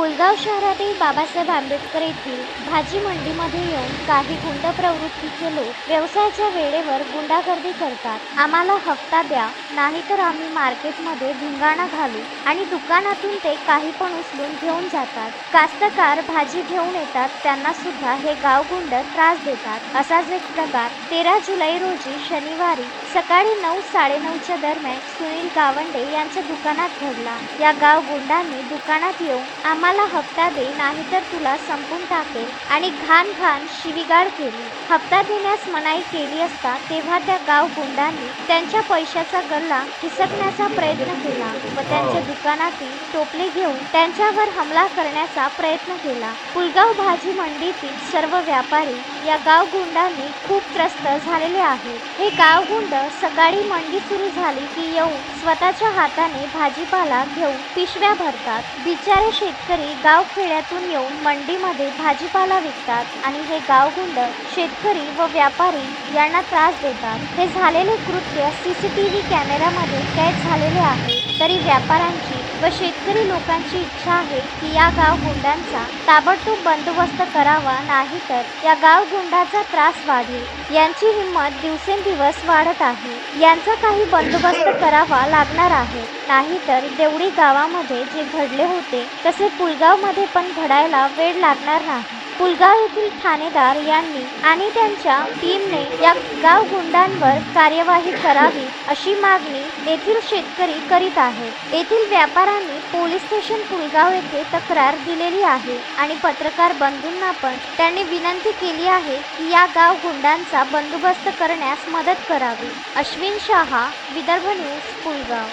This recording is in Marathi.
पुलगाव शहरातील बाबासाहेब आंबेडकर येथील भाजी मंडीमध्ये येऊन काही गुंड प्रवृत्तीचे लोक व्यवसायाच्या वेळेवर गुंडागर्दी करतात. आम्हाला हप्ता द्या नाहीतर आम्ही मार्केटमध्ये धिंगाणा घालू आणि दुकानातून ते काही पण उचलून घेऊन जातात. कास्तकार भाजी घेऊन येतात त्यांना सुद्धा हे गावगुंड त्रास देतात. असाच एक प्रकार तेरा जुलै रोजी शनिवारी सकाळी नऊ साडेनऊच्या दरम्यान सुनील गावंडे यांच्या दुकानात घडला या गाव गुंडांनी दुकानात येऊन आम्हाला हप्ता दे नाहीतर तुला संपून टाकेल आणि घाण घाण शिवीगाळ केली. हप्ता देण्यास मनाई केली असता तेव्हा त्या गाव गुंडांनी त्यांच्या पैशाचा गल्ला हिसकण्याचा प्रयत्न केला व त्यांच्या दुकानातील टोपले घेऊन त्यांच्यावर हमला करण्याचा प्रयत्न केला. पुलगाव भाजी मंडीतील सर्व व्यापारी या गाव गुंडांनी खूप त्रस्त झालेले आहे. हे गाव गुंड सकाळी मंडी सुरू झाली की येऊन स्वतःच्या हाताने भाजीपाला घेऊन पिशव्या भरतात. बिचारे शेतकरी गाव खेड्यातून येऊन मंडीमध्ये भाजीपाला विकतात आणि हे गावगुंड शेतकरी व व्यापारी यांना त्रास देतात. हे झालेले कृत्य सीसीटीव्ही कॅमेऱ्यामध्ये कैद झालेले आहे. तरी व्यापाऱ्यांची व शेतकरी लोकांची इच्छा आहे की या गाव गुंडांचा ताबडतोब बंदोबस्त करावा नाहीतर या गाव गुंडाचा त्रास वाढेल. यांची हिंमत दिवसेंदिवस वाढत आहे. यांचा काही बंदोबस्त करावा लागणार आहे. नाहीतर देवडी गावामध्ये जे घडले होते तसे पुलगावमध्ये पण घडायला वेळ लागणार नाही. पुलगाव येथील ठाणेदार यांनी आणि त्यांच्या टीमने या गाव गुंडांवर कार्यवाही करावी अशी मागणी येथील शेतकरी करीत आहेत येथील व्यापाऱ्यांनी पोलीस स्टेशन पुलगाव येथे तक्रार दिलेली आहे आणि पत्रकार बंधूंना पण त्यांनी विनंती केली आहे की या गाव गुंडांचा बंदोबस्त करण्यास मदत करावी. अश्विन शहा विदर्भ न्यूज पुलगाव.